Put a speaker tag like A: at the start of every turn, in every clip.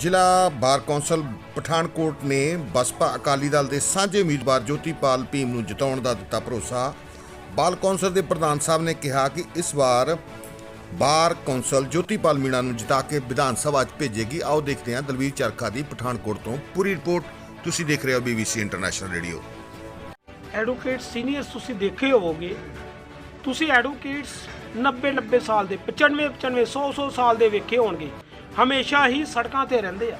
A: ਜ਼ਿਲ੍ਹਾ ਬਾਰ ਕੌਂਸਲ ਪਠਾਨਕੋਟ ਨੇ ਬਸਪਾ ਅਕਾਲੀ ਦਲ ਦੇ ਸਾਂਝੇ ਉਮੀਦਵਾਰ ਜੋਤੀਪਾਲ ਭੀਮ ਨੂੰ ਜਿਤਾਉਣ ਦਾ ਦਿੱਤਾ ਭਰੋਸਾ। ਬਾਲ ਕੌਂਸਲ ਦੇ ਪ੍ਰਧਾਨ ਸਾਹਿਬ ਨੇ ਕਿਹਾ ਕਿ ਇਸ ਵਾਰ ਬਾਰ ਕੌਂਸਲ ਜੋਤੀਪਾਲ ਮੀਣਾ ਨੂੰ ਜਿਤਾ ਕੇ ਵਿਧਾਨ ਸਭਾ 'ਚ ਭੇਜੇਗੀ। ਆਓ ਦੇਖਦੇ ਹਾਂ ਦਲਵੀਰ ਚਰਖਾ ਦੀ ਪਠਾਨਕੋਟ ਤੋਂ ਪੂਰੀ ਰਿਪੋਰਟ ਤੁਸੀਂ ਦੇਖ ਰਹੇ ਹੋ BBC international radio
B: advocate seniors ਤੁਸੀਂ ਦੇਖੇ ਹੋਵੋਗੇ। ਤੁਸੀਂ ਐਡਵੋਕੇਟਸ 90 90 ਸਾਲ ਦੇ 95 95 100 100 ਸਾਲ ਦੇ ਵੇਖੇ ਹੋਣਗੇ। ਹਮੇਸ਼ਾ ਹੀ ਸੜਕਾਂ ਤੇ ਰਹਿੰਦੇ ਆ।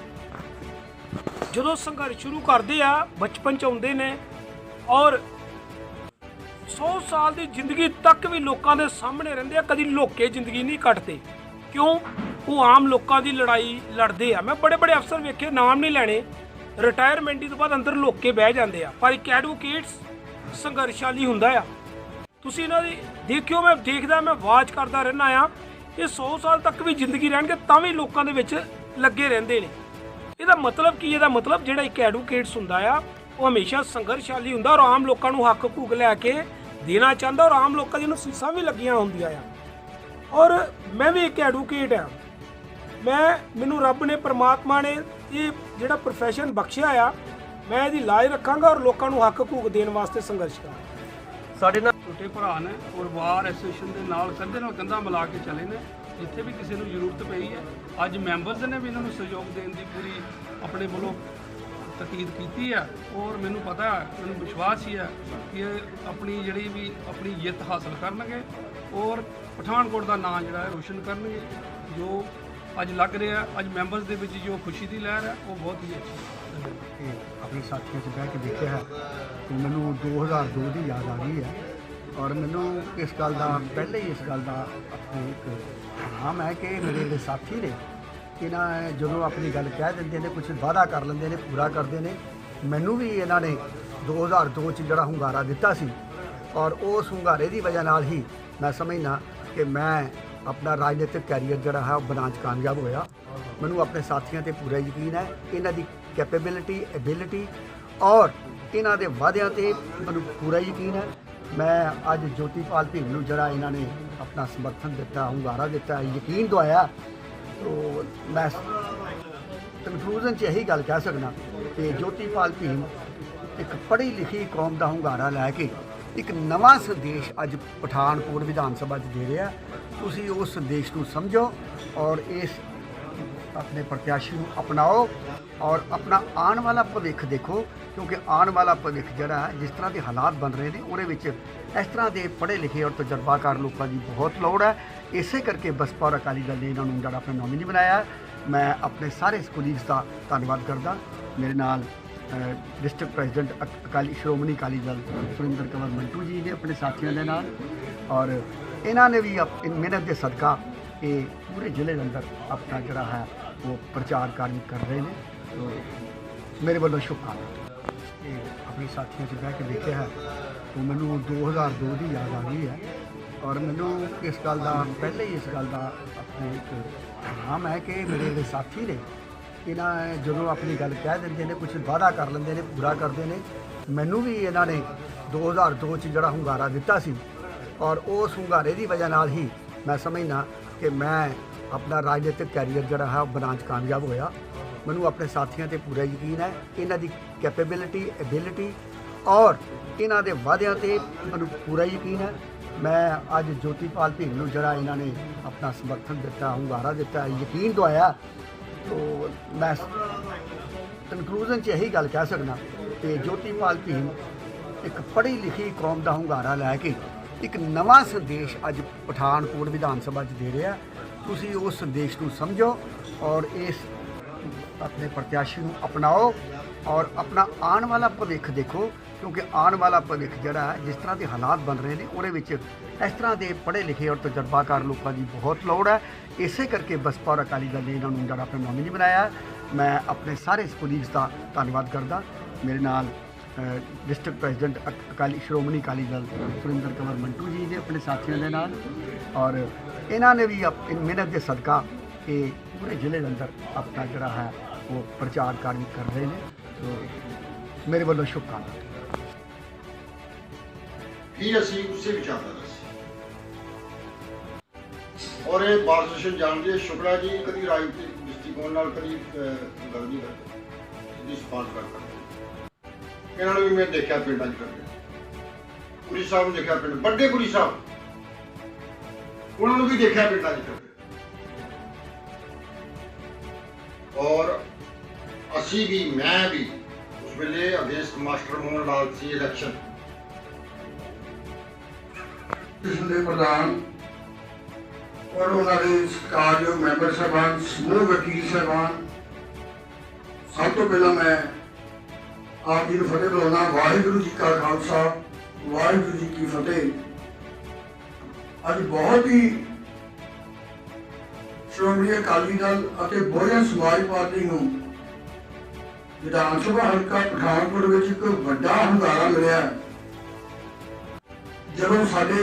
B: ਜਦੋਂ ਸੰਘਰਸ਼ ਸ਼ੁਰੂ ਕਰਦੇ ਆ, ਬਚਪਨ ਚ ਆਉਂਦੇ ਨੇ ਔਰ 100 ਸਾਲ ਦੀ ਜ਼ਿੰਦਗੀ ਤੱਕ ਵੀ ਲੋਕਾਂ ਦੇ ਸਾਹਮਣੇ ਰਹਿੰਦੇ ਆ, ਕਦੀ ਲੋਕੇ ਜ਼ਿੰਦਗੀ ਨਹੀਂ ਕੱਟਦੇ। ਕਿਉਂ? ਉਹ ਆਮ ਲੋਕਾਂ ਦੀ ਲੜਾਈ ਲੜਦੇ ਆ। ਮੈਂ ਬੜੇ ਬੜੇ ਅਫਸਰ ਵੇਖੇ, ਨਾਮ ਨਹੀਂ ਲੈਣੇ। ਰਿਟਾਇਰਮੈਂਟ ਤੋਂ ਬਾਅਦ ਅੰਦਰ ਲੋਕੇ ਬਹਿ ਜਾਂਦੇ ਆ। ਪਰ ਇੱਕ ਐਡਵੋਕੇਟਸ ਸੰਘਰਸ਼ਾਲੀ ਹੁੰਦਾ ਆ। ਤੁਸੀਂ ਇਹਨਾਂ ਦੀ ਦੇਖਿਓ, ਮੈਂ ਦੇਖਦਾ, ਮੈਂ ਵਾਚ ਕਰਦਾ ਰਹਿਣਾ ਆ। ਇਹ 100 ਸਾਲ ਤੱਕ ਵੀ ਜ਼ਿੰਦਗੀ ਰਹਿਣਗੇ, ਤਾਂ ਵੀ ਲੋਕਾਂ ਦੇ ਵਿੱਚ ਲੱਗੇ ਰਹਿੰਦੇ ਨੇ। ਇਹਦਾ ਮਤਲਬ ਕੀ? ਇਹਦਾ ਮਤਲਬ ਜਿਹੜਾ ਇੱਕ ਐਡਵੋਕੇਟਸ ਹੁੰਦਾ ਆ, ਉਹ ਹਮੇਸ਼ਾ ਸੰਘਰਸ਼ਾਲੀ ਹੁੰਦਾ ਔਰ ਆਮ ਲੋਕਾਂ ਨੂੰ ਹੱਕ ਹਕੂਕ ਲੈ ਕੇ ਦੇਣਾ ਚਾਹੁੰਦਾ ਔਰ ਆਮ ਲੋਕਾਂ ਦੀਆਂ ਸੀਸਾਂ ਵੀ ਲੱਗੀਆਂ ਹੁੰਦੀਆਂ ਆ। ਔਰ ਮੈਂ ਵੀ ਇੱਕ ਐਡਵੋਕੇਟ ਆ। ਮੈਂ, ਮੈਨੂੰ ਰੱਬ ਨੇ, ਪਰਮਾਤਮਾ ਨੇ ਇਹ ਜਿਹੜਾ profession ਬਖਸ਼ਿਆ ਆ, ਮੈਂ ਇਹਦੀ ਲਾਜ ਰੱਖਾਂਗਾ ਔਰ ਲੋਕਾਂ ਨੂੰ ਹੱਕ ਹਕੂਕ ਦੇਣ ਵਾਸਤੇ ਸੰਘਰਸ਼ ਕਰਾਂਗਾ।
C: ਸਾਡੇ ਨਾਲ ਛੋਟੇ ਭਰਾ ਨੇ ਔਰ ਬਾਰ ਐਸੋਸੀਏਸ਼ਨ ਦੇ ਨਾਲ ਕੰਧੇ ਨਾਲ ਕੰਧਾ ਮਿਲਾ ਕੇ ਚੱਲੇ ਨੇ। ਜਿੱਥੇ ਵੀ ਕਿਸੇ ਨੂੰ ਜ਼ਰੂਰਤ ਪਈ ਹੈ। ਅੱਜ ਮੈਂਬਰਸ ਨੇ ਵੀ ਇਹਨਾਂ ਨੂੰ ਸਹਿਯੋਗ ਦੇਣ ਦੀ ਪੂਰੀ ਆਪਣੇ ਵੱਲੋਂ ਤਕੀਦ ਕੀਤੀ ਹੈ ਔਰ ਮੈਨੂੰ ਪਤਾ ਮੈਨੂੰ ਵਿਸ਼ਵਾਸ ਹੀ ਹੈ ਕਿ ਇਹ ਆਪਣੀ ਜਿਹੜੀ ਵੀ ਆਪਣੀ ਜਿੱਤ ਹਾਸਲ ਕਰਨਗੇ ਔਰ ਪਠਾਨਕੋਟ ਦਾ ਨਾਂ ਜਿਹੜਾ ਹੈ ਰੋਸ਼ਨ ਕਰਨਗੇ। ਜੋ ਅੱਜ ਲੱਗ ਰਿਹਾ ਅੱਜ ਮੈਂਬਰਸ ਦੇ ਵਿੱਚ ਜੋ ਖੁਸ਼ੀ ਦੀ ਲਹਿਰ ਹੈ, ਉਹ ਬਹੁਤ ਹੀ ਅੱਛੀ ਹੈ।
D: ਆਪਣੇ ਸਾਥੀਆਂ 'ਚ ਬਹਿ ਕੇ ਦੇਖਿਆ ਹੈ ਤੇ ਮੈਨੂੰ 2002 ਦੀ ਯਾਦ ਆ ਗਈ ਹੈ। ਔਰ ਮੈਨੂੰ ਇਸ ਗੱਲ ਦਾ, ਪਹਿਲੇ ਹੀ ਇਸ ਗੱਲ ਦਾ ਆਪਣੇ ਇੱਕ ਨਾਮ ਹੈ ਕਿ ਮੇਰੇ ਜਿਹੜੇ ਸਾਥੀ ਨੇ, ਇਹਨਾਂ ਜਦੋਂ ਆਪਣੀ ਗੱਲ ਕਹਿ ਦਿੰਦੇ ਨੇ ਕੁਝ ਵਾਅਦਾ ਕਰ ਲੈਂਦੇ ਨੇ, ਪੂਰਾ ਕਰਦੇ ਨੇ, ਮੈਨੂੰ ਵੀ ਇਹਨਾਂ ਨੇ 2002 ਚ ਜਿਹੜਾ ਹੁੰਗਾਰਾ ਦਿੱਤਾ ਸੀ ਔਰ ਉਸ ਹੁੰਗਾਰੇ ਦੀ ਵਜ੍ਹਾ ਨਾਲ ਹੀ ਮੈਂ ਸਮਝਦਾ ਕਿ ਮੈਂ ਆਪਣਾ ਰਾਜਨੀਤਿਕ ਕੈਰੀਅਰ ਜਿਹੜਾ ਹੈ ਉਹ ਬਣਾਉਣ 'ਚ ਕਾਮਯਾਬ ਹੋਇਆ। ਮੈਨੂੰ ਆਪਣੇ ਸਾਥੀਆਂ ਤੇ ਪੂਰਾ ਯਕੀਨ ਹੈ, ਇਹਨਾਂ ਦੀ ਕੈਪੇਬਿਲਿਟੀ ਐਬਿਲਿਟੀ ਔਰ ਇਹਨਾਂ ਦੇ ਵਾਅਦਿਆਂ ਤੇ ਮੈਨੂੰ ਪੂਰਾ ਯਕੀਨ ਹੈ। ਮੈਂ ਅੱਜ ਜੋਤੀਪਾਲ ਭੀਮ ਨੂੰ ਜਿਹੜਾ ਇਹਨਾਂ ਨੇ ਆਪਣਾ ਸਮਰਥਨ ਦਿੱਤਾ, ਹੁੰਗਾਰਾ ਦਿੱਤਾ, ਯਕੀਨ ਦਵਾਇਆ। ਤੋ ਮੈਂ ਕਨਕਲੂਜਨ 'ਚ ਇਹੀ ਗੱਲ ਕਹਿ ਸਕਦਾ ਕਿ ਜੋਤੀਪਾਲ ਭੀਮ ਇੱਕ ਪੜ੍ਹੀ ਲਿਖੀ ਕੌਮ ਦਾ ਹੁੰਗਾਰਾ ਲੈ ਕੇ ਇੱਕ ਨਵਾਂ ਸੰਦੇਸ਼ ਅੱਜ ਪਠਾਨਕੋਟ ਵਿਧਾਨ ਸਭਾ 'ਚ ਦੇ ਰਿਹਾ। ਤੁਸੀਂ ਉਸ ਸੰਦੇਸ਼ ਨੂੰ ਸਮਝੋ ਔਰ ਇਸ ਆਪਣੇ ਪ੍ਰਤਿਆਸ਼ੀ ਨੂੰ ਅਪਣਾਓ ਔਰ ਆਪਣਾ ਆਉਣ ਵਾਲਾ ਭਵਿੱਖ ਦੇਖੋ ਕਿਉਂਕਿ ਆਉਣ ਵਾਲਾ ਭਵਿੱਖ ਜਿਹੜਾ ਹੈ ਜਿਸ ਤਰ੍ਹਾਂ ਦੇ ਹਾਲਾਤ ਬਣ ਰਹੇ ਨੇ ਉਹਦੇ ਵਿੱਚ ਇਸ ਤਰ੍ਹਾਂ ਦੇ ਪੜ੍ਹੇ ਲਿਖੇ ਔਰ ਤਜਰਬਾਕਾਰ ਲੋਕਾਂ ਦੀ ਬਹੁਤ ਲੋੜ ਹੈ ਇਸੇ ਕਰਕੇ ਬਸਪਾ ਔਰ ਅਕਾਲੀ ਦਲ ਨੇ ਇਹਨਾਂ ਨੂੰ ਜਿਹੜਾ ਆਪਣਾ ਨੋਮੀਨੀ ਬਣਾਇਆ ਮੈਂ ਆਪਣੇ ਸਾਰੇ ਸਕੂਲੀਗਸ ਦਾ ਧੰਨਵਾਦ ਕਰਦਾ ਮੇਰੇ ਨਾਲ ਡਿਸਟ੍ਰਿਕਟ ਪ੍ਰੈਜ਼ੀਡੈਂਟ ਅਕਾਲੀ ਸ਼੍ਰੋਮਣੀ ਅਕਾਲੀ ਦਲ ਸੁਰਿੰਦਰ ਕੰਵਰ ਮੰਟੂ ਜੀ ਨੇ ਆਪਣੇ ਸਾਥੀਆਂ ਦੇ ਨਾਲ ਔਰ ਇਹਨਾਂ ਨੇ ਵੀ ਆਪ- ਮਿਹਨਤ ਦੇ ਸਦਕਾ ਇਹ ਪੂਰੇ ਜ਼ਿਲ੍ਹੇ ਦੇ ਅੰਦਰ ਆਪਣਾ ਜਿਹੜਾ ਹੈ ਉਹ ਪ੍ਰਚਾਰ ਕਾਰਜ ਕਰ ਰਹੇ ਨੇ। ਤੋ ਮੇਰੇ ਵੱਲੋਂ ਸ਼ੁਭਕਾਮਨਾਵਾਂ। ਇਹ ਆਪਣੇ ਸਾਥੀਆਂ 'ਚ ਬਹਿ ਕੇ ਦੇਖਿਆ ਹੈ। ਤਾਂ ਮੈਨੂੰ 2002 ਦੀ ਯਾਦ ਆ ਗਈ ਹੈ। ਔਰ ਮੈਨੂੰ ਇਸ ਗੱਲ ਦਾ, ਪਹਿਲੇ ਹੀ ਇਸ ਗੱਲ ਦਾ ਆਪਣੇ ਇੱਕ ਨਾਮ ਹੈ ਕਿ ਮੇਰੇ ਜਿਹੜੇ ਸਾਥੀ ਨੇ, ਇਹਨਾਂ ਜਦੋਂ ਆਪਣੀ ਗੱਲ ਕਹਿ ਦਿੰਦੇ ਨੇ ਕੁਝ ਵਾਅਦਾ ਕਰ ਲੈਂਦੇ ਨੇ ਪੂਰਾ ਕਰਦੇ ਨੇ। ਮੈਨੂੰ ਵੀ ਇਹਨਾਂ ਨੇ 2002 ਚ ਜਿਹੜਾ ਹੁੰਗਾਰਾ ਦਿੱਤਾ ਸੀ। ਔਰ ਉਸ ਹੁੰਗਾਰੇ ਦੀ ਵਜ੍ਹਾ ਨਾਲ ਹੀ ਮੈਂ ਸਮਝਦਾ ਕਿ ਮੈਂ ਆਪਣਾ ਰਾਜਨੀਤਿਕ ਕੈਰੀਅਰ ਜਿਹੜਾ ਹੈ ਉਹ ਬਣਾਉਣ 'ਚ ਕਾਮਯਾਬ ਹੋਇਆ। ਮੈਨੂੰ ਆਪਣੇ ਸਾਥੀਆਂ ਤੇ ਪੂਰਾ ਯਕੀਨ ਹੈ, ਇਹਨਾਂ ਦੀ ਕੈਪੇਬਿਲਿਟੀ ਐਬਿਲਿਟੀ ਔਰ ਇਹਨਾਂ ਦੇ ਵਾਅਦਿਆਂ ਤੇ ਮੈਨੂੰ ਪੂਰਾ ਯਕੀਨ ਹੈ। ਮੈਂ ਅੱਜ ਜੋਤੀਪਾਲ ਭੀਮ ਨੂੰ ਜਿਹੜਾ ਇਹਨਾਂ ਨੇ ਆਪਣਾ ਸਮਰਥਨ ਦਿੱਤਾ, ਹੁੰਗਾਰਾ ਦਿੱਤਾ, ਯਕੀਨ ਦਵਾਇਆ, ਤੋ ਮੈਂ ਕਨਕਲੂਜਨ 'ਚ ਇਹੀ ਗੱਲ ਕਹਿ ਸਕਦਾ ਕਿ ਜੋਤੀਪਾਲ ਭੀਮ ਇੱਕ ਪੜ੍ਹੀ ਲਿਖੀ ਕੌਮ ਦਾ ਹੁੰਗਾਰਾ ਲੈ ਕੇ ਇੱਕ ਨਵਾਂ ਸੰਦੇਸ਼ ਅੱਜ ਪਠਾਨਕੋਟ ਵਿਧਾਨ ਸਭਾ 'ਚ ਦੇ ਰਿਹਾ। ਤੁਸੀਂ ਉਸ ਸੰਦੇਸ਼ ਨੂੰ ਸਮਝੋ ਔਰ ਇਸ ਆਪਣੇ ਪ੍ਰਤਿਆਸ਼ੀ ਨੂੰ ਅਪਣਾਓ ਔਰ ਆਪਣਾ ਆਉਣ ਵਾਲਾ ਭਵਿੱਖ ਦੇਖੋ, ਕਿਉਂਕਿ ਆਉਣ ਵਾਲਾ ਭਵਿੱਖ ਜਿਹੜਾ ਜਿਸ ਤਰ੍ਹਾਂ ਦੇ ਹਾਲਾਤ ਬਣ ਰਹੇ ਨੇ, ਉਹਦੇ ਵਿੱਚ ਇਸ ਤਰ੍ਹਾਂ ਦੇ ਪੜ੍ਹੇ ਲਿਖੇ ਔਰ ਤਜਰਬਾਕਾਰ ਲੋਕਾਂ ਦੀ ਬਹੁਤ ਲੋੜ ਹੈ। ਇਸੇ ਕਰਕੇ ਬਸਪਾ ਔਰ ਅਕਾਲੀ ਦਲ ਨੇ ਇਹਨਾਂ ਨੂੰ ਜਿਹੜਾ ਆਪਣਾ ਨੋਮੀਨੀ ਬਣਾਇਆ। ਮੈਂ ਆਪਣੇ ਸਾਰੇ ਸਕੂਲੀਗਸ ਦਾ ਧੰਨਵਾਦ ਕਰਦਾ। ਮੇਰੇ ਨਾਲ ਡਿਸਟ੍ਰਿਕਟ ਪ੍ਰੈਜ਼ੀਡੈਂਟ ਅਕਾਲੀ ਸ਼੍ਰੋਮਣੀ ਅਕਾਲੀ ਦਲ ਸੁਰਿੰਦਰ ਕਮਰ ਮੰਟੂ ਜੀ ਨੇ ਆਪਣੇ ਸਾਥੀਆਂ ਦੇ ਨਾਲ ਔਰ ਇਹਨਾਂ ਨੇ ਵੀ ਮਿਹਨਤ ਦੇ ਸਦਕਾ ਇਹ ਪੂਰੇ ਜ਼ਿਲ੍ਹੇ ਦੇ ਅੰਦਰ ਆਪਣਾ ਜਿਹੜਾ ਹੈ ਉਹ ਪ੍ਰਚਾਰ ਕਾਰਜ ਕਰ ਰਹੇ ਨੇ। ਤੋ ਮੇਰੇ ਵੱਲੋਂ ਸ਼ੁਭਕਾਮਨਾਵਾਂ।
E: ਹੀ ਅਸੀਂ ਉਸੇ ਵਿਚਾਰਦਾ ਸੀ ਔਰ ਇਹ ਬਾਰ ਜਾਣਦੇ ਸ਼ੁਕਲਾ ਜੀ ਕਦੀ ਰਾਜਨੀਤਿਕ ਦ੍ਰਿਸ਼ਟੀਕੋਣ ਨਾਲ ਕਦੀ ਗੱਲ ਨਹੀਂ ਕਰਦੇ ਸਿੱਧੀ ਸਪਾਂਸ ਕਰ ਇਹਨਾਂ ਨੂੰ ਵੀ ਮੈਂ ਦੇਖਿਆ ਪਿੰਡਾਂ 'ਚ ਕਰਦੇ ਪੁਰੀ ਸਾਹਿਬ ਨੂੰ ਦੇਖਿਆ ਪਿੰਡ, ਵੱਡੇ ਪੁਰੀ ਸਾਹਿਬ। ਉਹਨਾਂ ਨੂੰ ਵੀ ਦੇਖਿਆ ਪਿੰਡਾਂ 'ਚ ਕਰਦੇ ਔਰ ਅਸੀਂ ਵੀ, ਮੈਂ ਵੀ ਉਸ ਵੇਲੇ ਅਗੇਂਸਟ ਮਾਸਟਰ ਮੋਹਨ ਲਾਲ ਸੀ ਇਲੈਕਸ਼ਨ
F: ਦੇ ਪ੍ਰਧਾਨ ਔਰ ਉਹਨਾਂ ਦੇ ਸਤਿਕਾਰਯੋਗ ਮੈਂਬਰ ਸਾਹਿਬਾਨ, ਸਮੂਹ ਵਕੀਲ ਸਾਹਿਬਾਨ। ਸਭ ਤੋਂ ਪਹਿਲਾਂ ਮੈਂ ਆਪ ਜੀ ਨੂੰ ਫਤਿਹ ਬੁਲਾਉਣਾ ਵਾਹਿਗੁਰੂ ਜੀ ਕਾ ਖਾਲਸਾ, ਵਾਹਿਗੁਰੂ ਜੀ ਕੀ ਫਤਿਹ। ਅੱਜ ਬਹੁਤ ਹੀ ਸ਼੍ਰੋਮਣੀ ਅਕਾਲੀ ਦਲ ਅਤੇ ਬਹੁਜਨ ਸਮਾਜ ਪਾਰਟੀ ਨੂੰ ਵਿਧਾਨ ਸਭਾ ਹਲਕਾ ਪਠਾਨਕੋਟ ਵਿੱਚ ਇੱਕ ਵੱਡਾ ਹੰਗਾਰਾ ਮਿਲਿਆ ਜਦੋਂ ਸਾਡੇ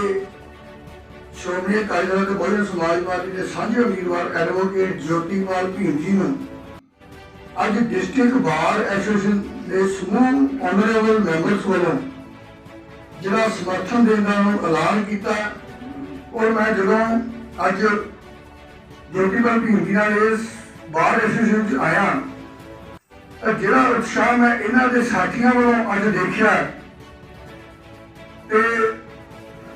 F: ਸ਼੍ਰੋਮਣੀ ਅਕਾਲੀ ਦਲ ਅਤੇ ਬਹੁਜਨ ਸਮਾਜ ਪਾਰਟੀ ਦੇ ਸਾਂਝੇ ਉਮੀਦਵਾਰ ਐਡਵੋਕੇਟ ਜੋਤੀਪਾਲ ਭੀਮ ਜੀ ਨੂੰ ਅੱਜ ਡਿਸਟ੍ਰਿਕਟ ਬਾਰ ਐਸੋਸੀਏਸ਼ਨ ਦੇ ਸਮੂਹ ਆਨਰੇਬਲ ਮੈਂਬਰਸ ਵੱਲੋਂ ਜਿਹੜਾ ਸਮਰਥਨ ਦੇਣ ਦਾ ਨੂੰ ਐਲਾਨ ਕੀਤਾ। ਔਰ ਮੈਂ ਜਦੋਂ ਅੱਜ ਜੋਤੀਪਾਲ ਭੀਮ ਜੀ ਨਾਲ ਇਸ ਬਾਰ ਐਸੋਸੀਏਸ਼ਨ ਚ ਆਇਆ, ਤਾਂ ਜਿਹੜਾ ਉਤਸ਼ਾਹ ਮੈਂ ਇਹਨਾਂ ਦੇ ਸਾਥੀਆਂ ਵੱਲੋਂ ਅੱਜ ਦੇਖਿਆ ਤੇ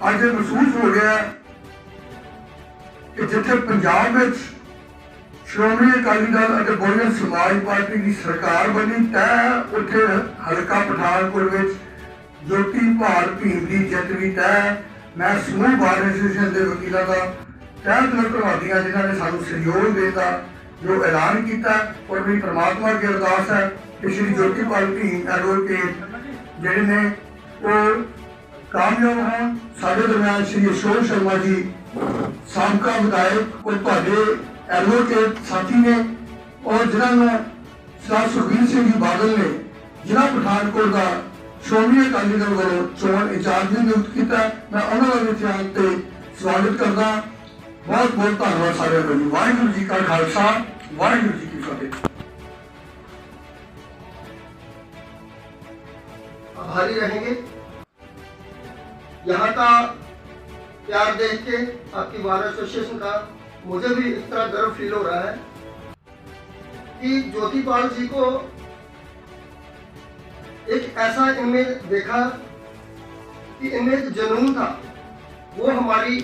F: ਅੱਜ ਮਹਿਸੂਸ ਹੋ ਗਿਆ ਕਿ ਜਿੱਥੇ ਪੰਜਾਬ ਵਿੱਚ ਸ਼੍ਰੋਮਣੀ ਅਕਾਲੀ ਦਲ ਅਤੇ ਬਹੁਜਨ ਸਮਾਜ ਪਾਰਟੀ ਦੀ ਸਰਕਾਰ ਬਣੀ, ਤੈ ਉੱਥੇ ਹਲਕਾ ਪਠਾਨਕੋਟ ਵਿੱਚ ਜੋਤੀ ਭਾਲ ਦੀ ਜਿੱਤ ਵੀ ਤੈ। ਮੈਂ ਸਮੂਹ ਬਾਰ ਐਸੋਸੀਏਸ਼ਨ ਦੇ ਵਕੀਲਾਂ ਦਾ ਤਹਿ ਦਿਲੋਂ ਧੰਨਵਾਦੀਆਂ ਜਿਨ੍ਹਾਂ ਨੇ ਸਾਨੂੰ ਸਹਿਯੋਗ ਦਿੱਤਾ, ਜੋ ਐਲਾਨ ਕੀਤਾ, ਔਰ ਮੇਰੀ ਪ੍ਰਮਾਤਮਾ ਅੱਗੇ ਅਰਦਾਸ ਹੈ ਕਿ ਸ਼੍ਰੀ ਜੋਤੀ ਭਾਲ ਐਡਵੋਕੇਟ ਜਿਹੜੇ ਨੇ, ਉਹ ਕਾਮਯਾਬ ਹੋਣ। ਸਾਡੇ ਦਰਮਿਆਨ ਸ਼੍ਰੀ ਅਸ਼ੋਕ ਸ਼ਰਮਾ ਜੀ, ਸਾਬਕਾ ਵਿਧਾਇਕ ਔਰ ਤੁਹਾਡੇ ਐਡਵੋਕੇਟ ਸਾਥੀ ਨੇ ਔਰ ਜਿਨ੍ਹਾਂ ਨੂੰ ਸਰਦਾਰ ਸੁਖਬੀਰ ਸਿੰਘ ਜੀ ਬਾਦਲ ਨੇ ਜ਼ਿਲ੍ਹਾ ਪਠਾਨਕੋਟ ਦਾ ਸ਼੍ਰੋਮਣੀ ਅਕਾਲੀ ਦਲ ਵੱਲੋਂ ਚੋਣ ਇੰਚਾਰਜ ਵੀ ਨਿਯੁਕਤ ਕੀਤਾ ਮੈਂ ਉਹਨਾਂ ਦਾ ਵੀ ਧਿਆਨ ਤੇ ਸਵਾਗਤ ਕਰਦਾ ਬਹੁਤ ਬਹੁਤ ਧੰਨਵਾਦ ਸਾਰਿਆਂ ਦਾ ਜੀ ਵਾਹਿਗੁਰੂ ਜੀ ਕਾ ਖਾਲਸਾ ਵਾਹਿਗੁਰੂ ਜੀ ਕੀ ਫਤਿਹ
G: आभारी रहेंगे यहाँ का प्यार देख के आपकी बार एसोसिएशन का मुझे भी इस तरह गर्व फील हो रहा है कि ज्योतिपाल जी को एक ऐसा इनमें देखा कि एक जुनून था। वो हमारी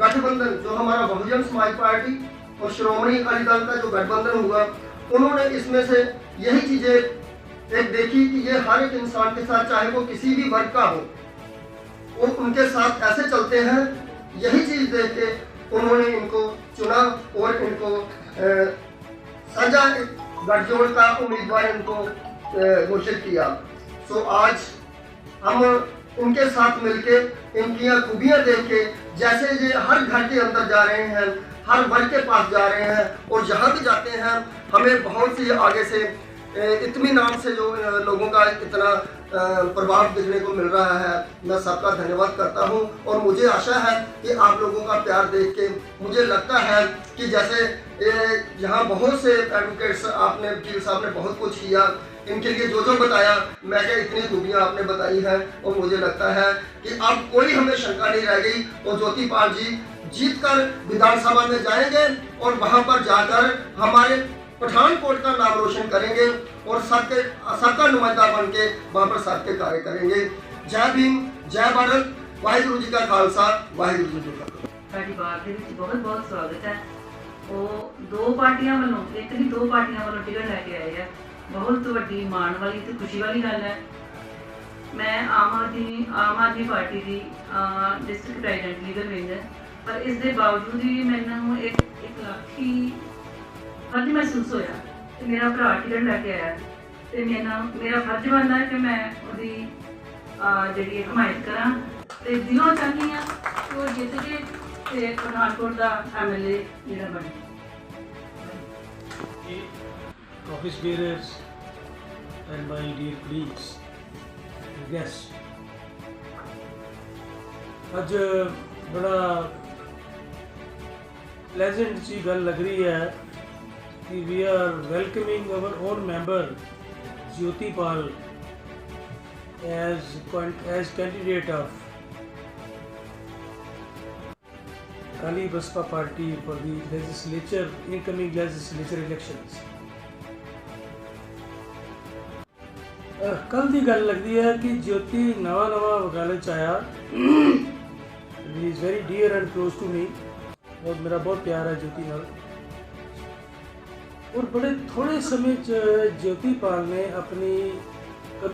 G: गठबंधन, जो हमारा बहुजन समाज पार्टी और श्रोमणी अकाली दल का जो गठबंधन हुआ, उन्होंने इसमें से यही चीज़ें एक देखी कि ये हर एक इंसान के साथ, चाहे वो किसी भी वर्ग का हो, वो उनके साथ ऐसे चलते हैं, यही चीज़ देख के उन्होंने इनको चुना और इनको सजा गठजोड़ का उम्मीदवार इनको घोषित किया। सो आज हम उनके साथ मिलके इनकी खूबियाँ देख के, जैसे ये हर घर के अंदर जा रहे हैं, हर वर्ग के पास जा रहे हैं और जहाँ भी जाते हैं, हमें बहुत सी आगे से इतमी नाम से जो लोगों का इतना प्रभाव देखने को मिल रहा है। मैं सबका धन्यवाद करता हूँ और मुझे आशा है कि आप लोगों का प्यार देख के मुझे लगता है कि जैसे यहाँ बहुत से एडवोकेट्स आपने वकील साहब ने बहुत कुछ किया। इनके लिए जो जो बताया, मैं क्या इतनी खूबियाँ आपने बताई हैं? और मुझे लगता है कि अब कोई हमें शंका नहीं रह गई। और ज्योति पाल जी जीत कर विधानसभा में जाएँगे और वहाँ पर जाकर हमारे पठानकोट का नाम रोशन करेंगे और सबके सबका नुमाइंदा बन के वहाँ पर सबके कार्य करेंगे जय भीम जय भारत वाहिगुरु जी का खालसा वाहिगुरु जी की फतेह
H: ਸਾਡੀ ਬਾਤ ਦੇ ਵਿੱਚ ਬਹੁਤ ਬਹੁਤ ਸਵਾਗਤ ਹੈ ਉਹ ਦੋ ਪਾਰਟੀਆਂ ਵੱਲੋਂ ਇੱਕ ਨਹੀਂ ਦੋ ਪਾਰਟੀਆਂ ਵੱਲੋਂ ਟਿਕਟ ਲੈ ਕੇ ਆਏ ਆ ਬਹੁਤ ਵੱਡੀ ਮਾਣ ਵਾਲੀ ਤੇ ਖੁਸ਼ੀ ਵਾਲੀ ਗੱਲ ਹੈ ਮੈਂ ਆਮ ਆਦਮੀ ਆਮ ਆਦਮੀ ਪਾਰਟੀ ਦੀ ਡਿਸਟ੍ਰਿਕਟ ਪ੍ਰੈਜ਼ੀਡੈਂਟ ਲੀਗਲ ਵਿੰਗ ਹੈ ਪਰ ਇਸ ਦੇ ਬਾਵਜੂਦ ਵੀ ਮੈਨੂੰ ਇੱਕ ਇੱਕ ਲੱਖੀ ਫਰਜ਼ ਮਹਿਸੂਸ ਹੋਇਆ ਕਿ ਮੇਰਾ ਭਰਾ ਟਿਕਟ ਲੈ ਕੇ ਆਇਆ ਤੇ ਮੇਰਾ ਮੇਰਾ ਫਰਜ਼ ਬਣਦਾ ਹੈ ਕਿ ਮੈਂ ਉਹਦੀ ਜਿਹੜੀ ਹਮਾਇਤ ਕਰਾਂ। ਤੇ ਦਿਲੋਂ ਚਾਹੁੰਦੀ ਹਾਂ ਕਿ ਉਹ ਜਿੱਤ ਕੇ ਤੇ ਪਠਾਨਕੋਟ ਦਾ ਐਮਐਲਏ ਜਿਹੜਾ ਬਣੇ।
I: Office bearers and my dear colleagues and guests. ਅੱਜ ਬੜਾ ਪਲੇਜ਼ੈਂਟ ਜੀ ਗੱਲ ਲੱਗ ਰਹੀ ਹੈ ਕਿ we are welcoming our own member Jotipal as as candidate of Akali Baspa party for the legislature, incoming legislature elections. ਕੱਲ ਦੀ ਗੱਲ ਲੱਗਦੀ ਹੈ ਕਿ ਜੋਤੀ ਨਵਾਂ ਨਵਾਂ ਵਕਾਲਤ 'ਚ ਆਇਆ he is very dear and close to me ਔਰ ਮੇਰਾ ਬਹੁਤ ਪਿਆਰ ਹੈ ਜੋਤੀ ਨਾਲ ਔਰ ਬੜੇ ਥੋੜੇ ਸਮੇਂ 'ਚ ਜੋਤੀਪਾਲ ਨੇ ਆਪਣੀ